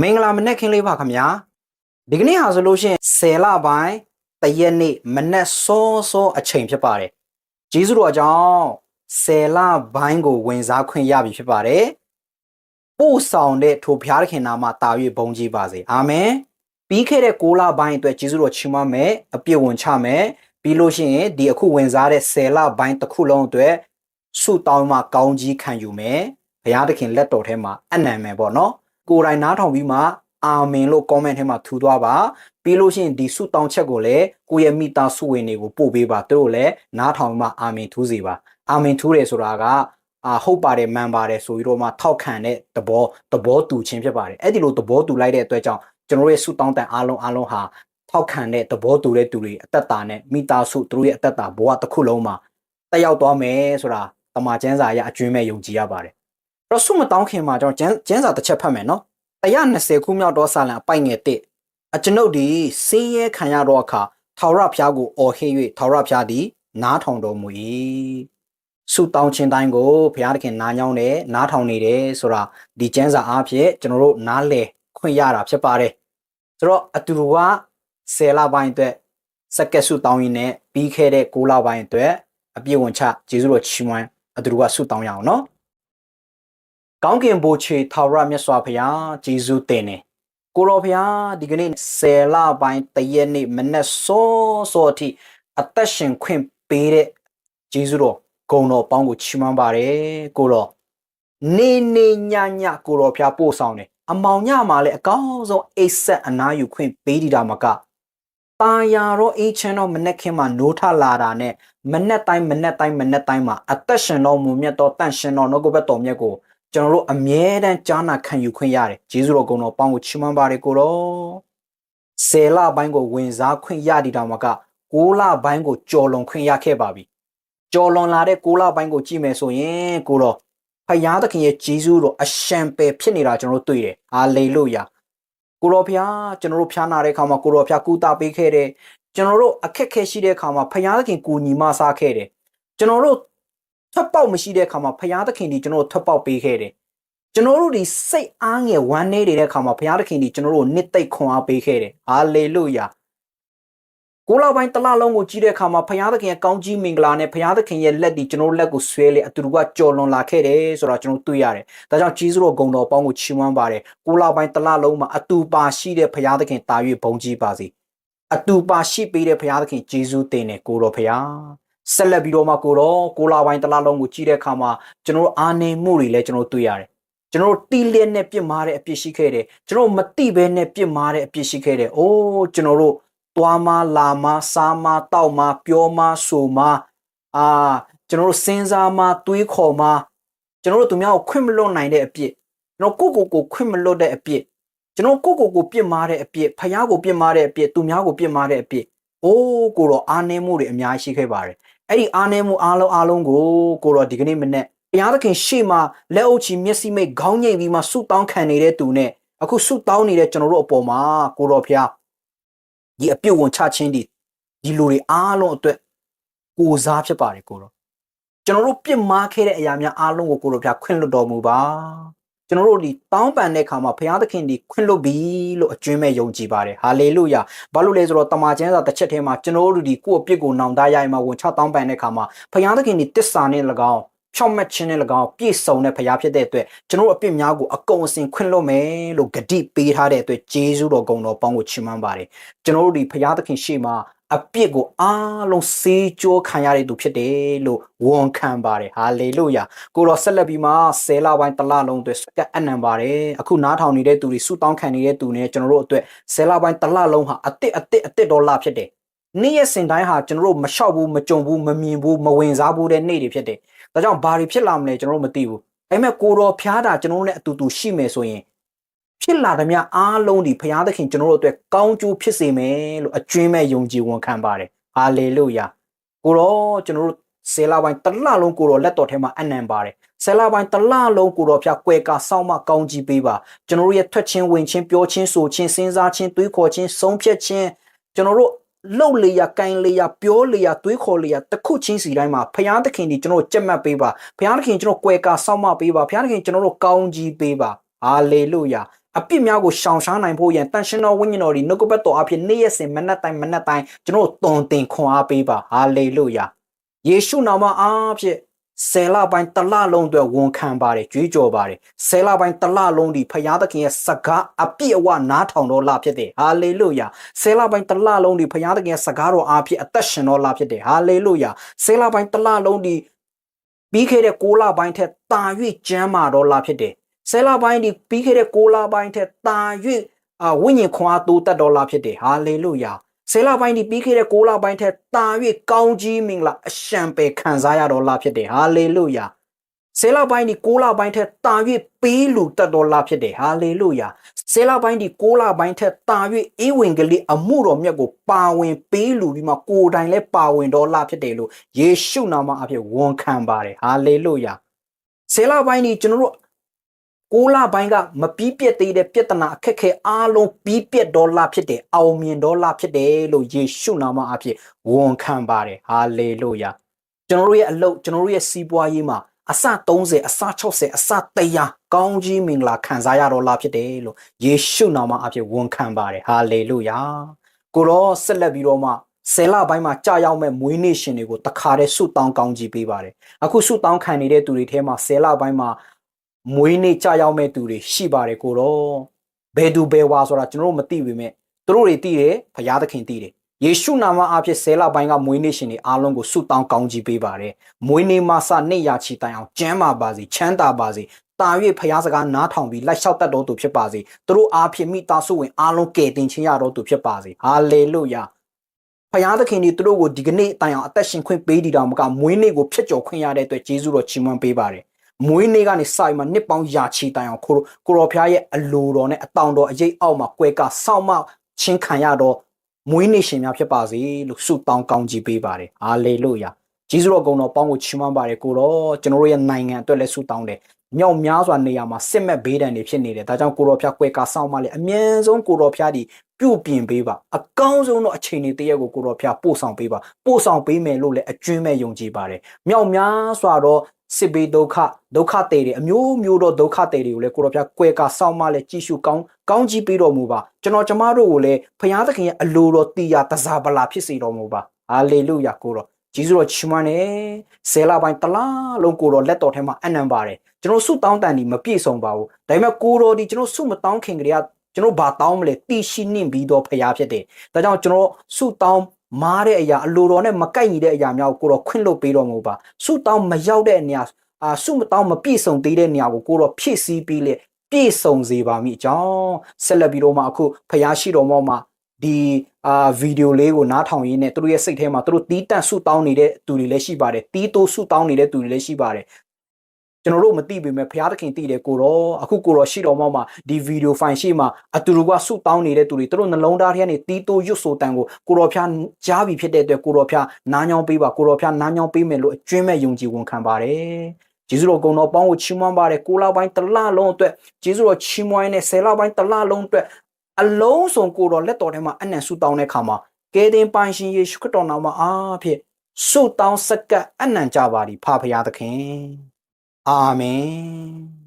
မင်္ဂလာမနက်ခင်းလေးပါခင်ဗျာဒီကနေ့ဟာဆိုလို့ရှိရင်10လပိုင်းတရက်နေ့မနက်စောစောအချိန်ဖြစ်ပါတယ်ကျေးဇူးတော်အကြောင်း10လပိုင်းကိုဝင်စားခွင့်ရပြီဖြစ်ပါတယ်ပို့ဆောင်တဲ့ထိုဖျားသခင်နာမတာ၍ဘုန်းကြီးပါစေအာမင်ပြီးခဲ့တဲ့6လပိုင်းအတွက်ကျေးဇူးတော်ချီးမွမ်းမယ်အပြည့်ဝင်ချမယ်ပြီးလို့ရှိရင်ဒီအခုဝင်စားတဲ့10လပိုင်းတစ်ခုလုံးအတွက်ဆုတောင်းမှကောင်းကြီးခံယူမယ်ဘုရားသခင်လက်တော်ထဲမှာအနံမယ်ပေါ့နော် ကိုယ်တိုင်နားထောင်ပြီးမှအာမင်လို့ comment ထဲမှာထူသွားပါပြီးလို့ရှိရင်ဒီဆုတောင်းချက်ကိုလည်းကိုယ့်ရဲ့မိသားစုဝင်တွေကိုပို့ပေးပါသူတို့လည်းနားထောင်ပြီးမှအာမင်ထူးစေပါအာမင်ထူးတယ်ဆိုတာကအာဟုတ်ပါတယ်မှန်ပါတယ်ဆိုပြီးတော့မှထောက်ခံတဲ့သဘောသဘောတူခြင်းဖြစ်ပါတယ်အဲ့ဒီလိုသဘောတူလိုက်တဲ့အတွက်ကြောင့်ကျွန်တော်ရဲ့ဆုတောင်းတန်အားလုံးအားလုံးဟာထောက်ခံတဲ့သဘောတူတဲ့သူတွေအသက်တာနဲ့မိသားစုသူတို့ရဲ့အသက်တာဘဝတစ်ခုလုံးမှာတက်ရောက်သွားမယ်ဆိုတာတမန်ကျမ်းစာအရအကျွမ်းမဲ့ယုံကြည်ရပါတယ်အဲ့ တော့ဆုမတောင်းခင်မှာကျွန်တော်ကျန်းကျန်းစာတစ်ချက်ဖတ်မယ်နော်120ခုမြောက်သောစာလံအပိုင်ငယ်1အကျွန်ုပ်ဒီစင်းရဲခံရသောအခါထာဝရဘုရားကိုအော်ဟစ်၍ထာဝရဘုရားသည် နားထောင်တော်မူ၏ဆုတောင်းခြင်းတိုင်းကိုဘုရားသခင်နားညောင်းတယ်နားထောင်နေတယ်ဆိုတာဒီကျန်းစာအားဖြင့်ကျွန်တော်တို့နားလည်ခွင့်ရတာဖြစ်ပါတယ်ဆိုတော့အတူတူက10လပိုင်းအတွက်စက္ကက်ဆုတောင်းရင်းနဲ့ပြီးခဲ့တဲ့6လပိုင်းအတွက်အပြည့်ဝင်ချကျေးဇူးတော်ချီးမွမ်းအတူတူကဆုတောင်းရအောင်နော် ကောင်းကင်ဘိုးချေထာဝရမြတ်စွာဘုရားဂျေဇုတင်နေကိုရောဘုရားဒီကနေ့10လပိုင်းတရက်နေ့မနေ့စောစောအထိအသက်ရှင်ခွင့်ပေးတဲ့ဂျေဇုတော်ဂုဏ်တော်ပေါင်းကိုချီးမွမ်းပါတယ်ကိုရောနေနေညညကိုရောဘုရားပို့ဆောင်တယ်အမောင်ညမှာလည်းအကောင်းဆုံးအိတ်ဆက်အနားယူခွင့်ပေးဒီတာမကတာယာတော့အေးချမ်းတော့မနေ့ခင်မှာနိုးထလာတာနဲ့မနေ့တိုင်းမနေ့တိုင်းမနေ့တိုင်းမှာအသက်ရှင်တော်မူမြတ်တော်တန့်ရှင်တော်နှုတ်ကပတ်တော်မြတ်ကို ကျွန်တော်တို့အမြဲတမ်းကြားနာခံယူခွင့်ရတယ်ဂျေဇုတော်ကုံတော်ပေါင်းကိုချီးမွမ်းပါတယ်ကိုတော့ဆယ်လပိုင်းကိုဝင်စားခွင့်ရဒီတောင်မက6လပိုင်းကိုကြော်လွန်ခွင့်ရခဲ့ပါပြီကြော်လွန်လာတဲ့6လပိုင်းကိုကြည့်မယ်ဆိုရင်ကိုတော့ဖယားသခင်ရဲ့ဂျေဇုတော်အရှံပယ်ဖြစ်နေတာကျွန်တော်တို့တွေ့တယ်ဟာလေလုယာကိုတော်ဖျားကျွန်တော်တို့ဖျားနာတဲ့အခါမှာကိုတော်ဖျားကူတာပေးခဲ့တယ်ကျွန်တော်တို့အခက်ခဲရှိတဲ့အခါမှာဖယားသခင်ကိုညီမစားခဲ့တယ်ကျွန်တော်တို့ ထွက်ပေါက်မရှိတဲ့အခါမှာဘုရားသခင်ဒီကျွန်တော်တို့ထွက်ပေါက်ပေးခဲ့တယ်ကျွန်တော်တို့ဒီစိတ်အားငယ်ဝမ်းနည်းနေတဲ့အခါမှာဘုရားသခင်ဒီကျွန်တော်တို့နှစ်သိမ့်ခွန်အားပေးခဲ့တယ်ဟာလေလုယာကိုလောက်ပိုင်းတစ်လလုံးကိုကြည့်တဲ့အခါမှာဘုရားသခင်ရဲ့ကောင်းကြီးမင်္ဂလာနဲ့ဘုရားသခင်ရဲ့လက်ဒီကျွန်တော်တို့လက်ကိုဆွဲလေအတူတူကကြော်လွန်လာခဲ့တယ်ဆိုတော့ကျွန်တော်တွေ့ရတယ်ဒါကြောင့်ဂျေဇုတော်ဂုဏ်တော်ပေါင်းကိုချီးမွမ်းပါတယ်ကိုလောက်ပိုင်းတစ်လလုံးမှာအတူပါရှိတဲ့ဘုရားသခင်တာ၍ဘုန်းကြီးပါစေအတူပါရှိပေးတဲ့ဘုရားသခင်ဂျေဇုတင်တယ်ကိုတော်ဘုရား ဆက်လက်ပြီးတော့မှကိုတော့ကိုလာပိုင်းတစ်လားလုံးကိုကြည့်တဲ့အခါမှာကျွန်တော်တို့အာနေမှုတွေလည်းကျွန်တော်တို့တွေ့ရတယ်ကျွန်တော်တို့တီးလက်နဲ့ပြစ်မာတဲ့အပြစ်ရှိခဲ့တယ်ကျွန်တော်တို့မတိဘဲနဲ့ပြစ်မာတဲ့အပြစ်ရှိခဲ့တယ်အိုးကျွန်တော်တို့သွားမလာမစားမတောက်မပြောမဆိုမအာကျွန်တော်တို့စဉ်းစားမတွေးခေါ်မကျွန်တော်တို့သူများကိုခွင့်မလွတ်နိုင်တဲ့အပြစ်ကျွန်တော်ကိုကိုကိုခွင့်မလွတ်တဲ့အပြစ်ကျွန်တော်ကိုကိုကိုပြစ်မာတဲ့အပြစ်ဖယားကိုပြစ်မာတဲ့အပြစ်သူများကိုပြစ်မာတဲ့အပြစ်အိုးကိုတော့အာနေမှုတွေအများကြီးရှိခဲ့ပါတယ် အဲ့ဒီအားနည်းမှုအားလုံးအားလုံးကိုကိုတော့ဒီကနေ့မနေ့ဘုရားသခင်ရှေ့မှာလက်အုပ်ချီမျက်စိမိတ်ခေါင်းငိတ်ပြီးမှဆုတောင်းခံနေတဲ့သူနဲ့အခုဆုတောင်းနေတဲ့ကျွန်တော်တို့အပေါ်မှာကိုတော့ဘုရားဒီအပြုတ်ဝင်ချခြင်းဒီဒီလူတွေအားလုံးအတွက်ကိုစားဖြစ်ပါတယ်ကိုတော့ကျွန်တော်တို့ပြစ်မှားခဲ့တဲ့အရာများအားလုံးကိုကိုတော့ဘုရားခွင့်လွှတ်တော်မူပါ ကျွန်တော်တို့ဒီတောင်းပန်တဲ့အခါမှာဘုရားသခင်ဒီခွင့်လွှတ်ပြီလို့အကျွမ်းမဲ့ယုံကြည်ပါတယ်ဟာလေလုယာဘာလို့လဲဆိုတော့တမန်ကျမ်းစာတစ်ချက်ထဲမှာကျွန်တော်တို့ဒီကိုယ့်အပြစ်ကိုနောင်တရရင်မှာဝင်ချတောင်းပန်တဲ့အခါမှာဘုရားသခင်ဒီတစ္ဆာနဲ့၎င်းဖြောင့်မတ်ခြင်းနဲ့၎င်းပြည့်စုံတဲ့ဘုရားဖြစ်တဲ့အတွက်ကျွန်တော်တို့အပြစ်များကိုအကုန်အစင်ခွင့်လွှတ်မယ်လို့ဂတိပေးထားတဲ့အတွက်ဂျေဇုတော်ဂုဏ်တော်ပေါင်းကိုချီးမွမ်းပါတယ်ကျွန်တော်တို့ဒီဘုရားသခင်ရှေ့မှာ အပြစ်ကိုအားလုံးစေးကြောခံရတဲ့သူဖြစ်တယ်လို့ဝန်ခံပါတယ်ဟာလေလုယာကိုတော့ဆက်လက်ပြီးမှဆယ်လပိုင်းတစ်လလုံးအတွက်စကတ်အနံပါတယ်အခုနားထောင်နေတဲ့သူတွေဆုတောင်းခံနေတဲ့သူတွေကျွန်တော်တို့အတွက်ဆယ်လပိုင်းတစ်လလုံးဟာအစ်စ်အစ်စ်အစ်စ်ဒေါ်လာဖြစ်တယ်နေ့ရက်စင်တိုင်းဟာကျွန်တော်တို့မလျှောက်ဘူးမကြုံဘူးမမြင်ဘူးမဝင်စားဘူးတဲ့နေ့တွေဖြစ်တယ်ဒါကြောင့်ဘာတွေဖြစ်လာမလဲကျွန်တော်တို့မသိဘူးအဲ့မဲ့ကိုတော်ဖျားတာကျွန်တော်တို့နဲ့အတူတူရှိမယ်ဆိုရင် ဖြစ်လာသည်များအားလုံးဒီဘုရားသခင်ကျွန်တော်တို့အတွက်ကောင်းကျိုးဖြစ်စေမယ်လို့အကျွမ်းမဲ့ယုံကြည်ဝန်ခံပါတယ်ဟာလေလုယာကိုတော့ကျွန်တော်တို့ဆယ်လပိုင်းတစ်လလုံးကိုတော့လက်တော်ထဲမှာအနံပါတယ်ဆယ်လပိုင်းတစ်လလုံးကိုတော့ဖျားကွယ်ကာစောင်းမကောင်းကြီးပေးပါကျွန်တော်တို့ရဲ့ထွက်ချင်းဝင်ချင်းပြောချင်းဆိုချင်းစဉ်းစားချင်းတွေးခေါ်ချင်းဆုံးဖြတ်ချင်းကျွန်တော်တို့လှုပ်လေရကိုင်လေရပြောလေရတွေးခေါ်လေရတစ်ခုချင်းစီတိုင်းမှာဘုရားသခင်ဒီကျွန်တော်တို့ကြက်မှတ်ပေးပါဘုရားသခင်ကျွန်တော်ကွယ်ကာစောင့်မပေးပါဘုရားသခင်ကျွန်တော်တို့ကောင်းကြီးပေးပါဟာလေလုယာ အပြစ်များကိုရှောင်ရှားနိုင်ဖို့ရန်တန်ရှင်တော်ဝိညာဉ်တော်ဒီနှုတ်ကပတ်တော်အဖြစ်နေ့ရက်စဉ်မနက်တိုင်းမနက်တိုင်းကျွန်တော်တို့တုံတင်ခွန်အားပေးပါဟာလေလုယာယေရှုနာမအားဖြင့်ဆယ်လပိုင်းတစ်လလုံးအတွက်ဝန်ခံပါတယ်ကြွေးကြော်ပါတယ်ဆယ်လပိုင်းတစ်လလုံးဒီဖခင်သခင်ရဲ့စကားအပြည့်အဝနားထောင်တော်လာဖြစ်တယ်ဟာလေလုယာဆယ်လပိုင်းတစ်လလုံးဒီဖခင်သခင်ရဲ့စကားတော်အားဖြင့်အသက်ရှင်တော်လာဖြစ်တယ်ဟာလေလုယာဆယ်လပိုင်းတစ်လလုံးဒီပြီးခဲ့တဲ့6လပိုင်းထက်တာ၍ကျမ်းမာတော်လာဖြစ်တယ် ဆယ်လပိုင်းဒီပြီးခဲ့တဲ့6လပိုင်းထက်တာ၍အာဝိညာဉ်ခွန်အားတိုးတက်တော်လာဖြစ်တယ်ဟာလေလုယာဆယ်လပိုင်းဒီပြီးခဲ့တဲ့6လပိုင်းထက်တာ၍ကောင်းကြီးမင်္ဂလာအရှံပယ်ခံစားရတော်လာဖြစ်တယ်ဟာလေလုယာဆယ်လပိုင်းဒီ6လပိုင်းထက်တာ၍ပေးလူတက်တော်လာဖြစ်တယ်ဟာလေလုယာဆယ်လပိုင်းဒီ6လပိုင်းထက်တာ၍အေဝံဂေလိအမှုတော်မြတ်ကိုပါဝင်ပေးလူပြီးမှကိုယ်တိုင်လည်းပါဝင်တော်လာဖြစ်တယ်လို့ယေရှုနာမအဖြစ်ဝန်ခံပါတယ်ဟာလေလုယာဆယ်လပိုင်းဒီကျွန်တော်တို့ ကိုလပိုင်းကမပြီးပြတ်သေးတဲ့ပြဿနာအခက်ခဲအားလုံးပြီးပြတ်ဒေါ်လာဖြစ်တယ်အောင်မြင်ဒေါ်လာဖြစ်တယ်လို့ယေရှုနာမအဖြစ်ဝန်ခံပါတယ်ဟာလေလုယာကျွန်တော်တို့ရဲ့အလုပ်ကျွန်တော်တို့ရဲ့စီးပွားရေးမှာအစ30အစ60အစ100ကောင်းကြီးမင်္ဂလာခံစားရတော့လာဖြစ်တယ်လို့ယေရှုနာမအဖြစ်ဝန်ခံပါတယ်ဟာလေလုယာကိုတော့ဆက်လက်ပြီးတော့မှဆယ်လပိုင်းမှာကြာရောက်မဲ့မွေးနေ့ရှင်တွေကိုတခါတည်းဆုတောင်းကောင်းကြီးပေးပါတယ်အခုဆုတောင်းခံနေတဲ့သူတွေထဲမှာဆယ်လပိုင်းမှာ မွေးနေ့ကြာရောက်မဲ့သူတွေရှိပါတယ်ကိုတော့ဘယ်သူဘယ်ဝါဆိုတာကျွန်တော်တို့မသိပေမဲ့သူတို့တွေသိတယ်ဖခင်သခင်သိတယ်ယေရှုနာမအဖြစ်ဆဲလပိုင်းကမွေးနေ့ရှင်တွေအားလုံးကိုဆုတောင်းကောင်းကြီးပေးပါတယ်။မွေးနေ့မှာစနေရချီတိုင်အောင်ကျမ်းမာပါစေချမ်းသာပါစေ။တာ၍ဖျားစကားနားထောင်ပြီးလိုက်လျှောက်တတ်တော်သူဖြစ်ပါစေ။သူတို့အားဖြင့်မိသားစုဝင်အားလုံးကယ်တင်ခြင်းရတော်သူဖြစ်ပါစေ။ဟာလေလုယာ။ဖျားသခင်ဒီသူတို့ကိုဒီကနေ့တိုင်အောင်အသက်ရှင်ခွင့်ပေးတည်တော်မကမွေးနေ့ကိုဖျက်ကျော်ခွင့်ရတဲ့အတွက်ယေရှုတော်ချီးမွမ်းပေးပါတယ်။ မွေးနေ့ကနေစပြီးမှနှစ်ပေါင်းရာချီတိုင်အောင်ကိုကိုရောဖျားရဲ့အလိုတော်နဲ့အတောင်တော်အရေးအောက်မှာကွဲကစောင့်မချင်းခံရတော့မွေးနေ့ရှင်များဖြစ်ပါစေလို့ဆုတောင်းကောင်းကြီးပေးပါတယ်ဟာလေလုယာဂျေဇုတော်ကုံတော်ပေါင်းကိုချီးမွမ်းပါတယ်ကိုတော့ကျွန်တော်တို့ရဲ့နိုင်ငံအတွက်လည်းဆုတောင်းတယ် မြောက်များစွာနေရာမှာစစ်မဲ့ဘေးဒဏ်တွေဖြစ်နေတယ်ဒါကြောင့်ကိုတော်ဖျားကွဲကားဆောင်မလဲအမြဲဆုံးကိုတော်ဖျားဒီပြုတ်ပြင်ပေးပါအကောင်းဆုံးသောအချိန်တွေတရက်ကိုကိုတော်ဖျားပို့ဆောင်ပေးပါပို့ဆောင်ပေးမယ်လို့လည်းအကျွင်းမဲ့ယုံကြည်ပါတယ်မြောက်များစွာသောစစ်ဘေးဒုက္ခဒုက္ခတွေတွေအမျိုးမျိုးသောဒုက္ခတွေတွေကိုလည်းကိုတော်ဖျားကွဲကားဆောင်မလဲကြည့်ရှုကောင်းကောင်းကြီးပေးတော်မူပါကျွန်တော်ကျမတို့ကိုလည်းဖခင်သခင်ရဲ့အလိုတော်တည်ရတစားပလာဖြစ်စေတော်မူပါဟာလေလုယာကိုတော် ဂျေဇုတော်ချီးမွမ်းနေဆယ်လပိုင်းတလားလုံးကိုတော်လက်တော်ထဲမှာအနံပါတယ်ကျွန်တော်ဆုတောင်းတန်ဒီမပြည့်စုံပါဘူးဒါပေမဲ့ကိုတော်ဒီကျွန်တော်ဆုမတောင်းခင်ကလေးကကျွန်တော်ဘာတောင်းမလဲတီရှိနှင့်ပြီးတော့ဖရားဖြစ်တယ်ဒါကြောင့်ကျွန်တော်ဆုတောင်းမားတဲ့အရာအလိုတော်နဲ့မကိုက်ညီတဲ့အရာများကိုကိုတော်ခွင့်လွတ်ပေးတော်မူပါဆုတောင်းမရောက်တဲ့နေရာအာဆုမတောင်းမပြည့်စုံသေးတဲ့နေရာကိုကိုတော်ဖြည့်ဆည်းပြီးလေပြည့်စုံစေပါမိအကြောင်းဆက်လက်ပြီးတော့မှအခုဖရားရှိတော်မောမှာ ဒီအာဗီဒီယိုလေးကိုနားထောင်ရင်းနဲ့သူတို့ရဲ့စိတ်ထဲမှာသူတို့တီးတန့်ဆုတောင်းနေတဲ့သူတွေလည်းရှိပါတယ်တီးတိုးဆုတောင်းနေတဲ့သူတွေလည်းရှိပါတယ်ကျွန်တော်တို့မသိပေမဲ့ဘုရားသခင်သိတယ်ကိုတော့အခုကိုတော့ရှိတော်မောမှာဒီဗီဒီယိုဖိုင်ရှိမှာအတူတူကဆုတောင်းနေတဲ့သူတွေသူတို့နှလုံးသားထဲကနေတီးတိုးရွတ်ဆိုတန်ကိုကိုတော်ဖျားကြားပြီးဖြစ်တဲ့အတွက်ကိုတော်ဖျားနားညောင်းပေးပါကိုတော်ဖျားနားညောင်းပေးမယ်လို့အကျွင်းမဲ့ယုံကြည်ဝန်ခံပါတယ်ဂျေဇုတော်ကုံတော်ပေါင်းကိုချီးမွမ်းပါတယ်ကိုလပိုင်းတစ်လလုံးအတွက်ဂျေဇုတော်ချီးမွမ်းနေဆယ်လပိုင်းတစ်လလုံးအတွက် အလုံးစုံကိုတော်လက်တော်ထဲမှာအနံ့ဆူတောင်းတဲ့အခါမှာကယ်တင်ပိုင်ရှင်ယေရှုခရစ်တော်နာမအားဖြင့်ဆုတောင်းစက္ကပ်အနံ့ကြပါသည်ဖဖရာသခင်အာမင်